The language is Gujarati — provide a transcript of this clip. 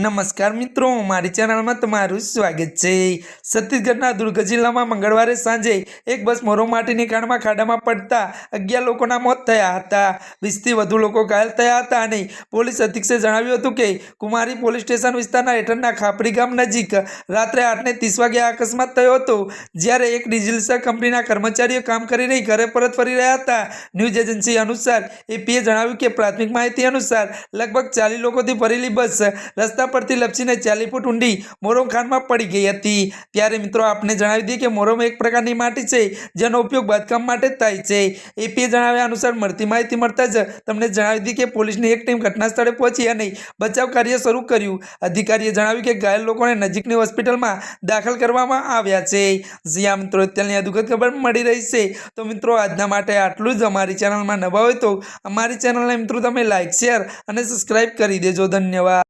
નમસ્કાર મિત્રો, મારી ચેનલમાં તમારું સ્વાગત છે. છત્તીસગઢના દુર્ગ જિલ્લામાં મંગળવારે સાંજે એક બસ મોરો માટીની કાંડમાં ખાડામાં પડતા અગિયાર લોકોના મોત થયા હતા. વીસથી વધુ લોકો ઘાયલ થયા હતા અને પોલીસ અધિક્ષકે જણાવ્યું હતું કે, કુમારી પોલીસ સ્ટેશન વિસ્તારના હેઠળના ખાપરી ગામ નજીક રાત્રે આઠને ત્રીસ વાગે અકસ્માત થયો હતો. જ્યારે એક ડીઝલ કંપનીના કર્મચારીઓ કામ કરીને ઘરે પરત ફરી રહ્યા હતા. ન્યૂઝ એજન્સી અનુસાર, એપીએ જણાવ્યું કે પ્રાથમિક માહિતી અનુસાર, લગભગ ચાલીસ લોકોથી ભરેલી બસ રસ્તા પરથી લપસીને ચાલી ફૂટ ઊંડી મોરમ ખાનમાં પડી ગઈ હતી. ત્યારે મિત્રો આપને જણાવી દઈએ કે મોરમ એક પ્રકારની માટી છે, જેનો ઉપયોગ બાંધકામ માટે થાય છે. એપીએ જણાવ્યા અનુસાર મળતી માહિતી મળતા જ તમને જણાવી દઈએ કે પોલીસની એક ટીમ ઘટના સ્થળે પહોંચી અને બચાવ કાર્ય શરૂ કર્યું. અધિકારીએ જણાવ્યું કે ઘાયલ લોકોને નજીકની હોસ્પિટલમાં દાખલ કરવામાં આવ્યા છે. જ્યાં મિત્રો, અત્યારની આ દુઃખદ ખબર મળી રહી છે. તો મિત્રો, આજના માટે આટલું જ. અમારી ચેનલમાં નવા હોય તો અમારી ચેનલને મિત્રો તમે લાઇક શેર અને સબસ્ક્રાઈબ કરી દેજો. ધન્યવાદ.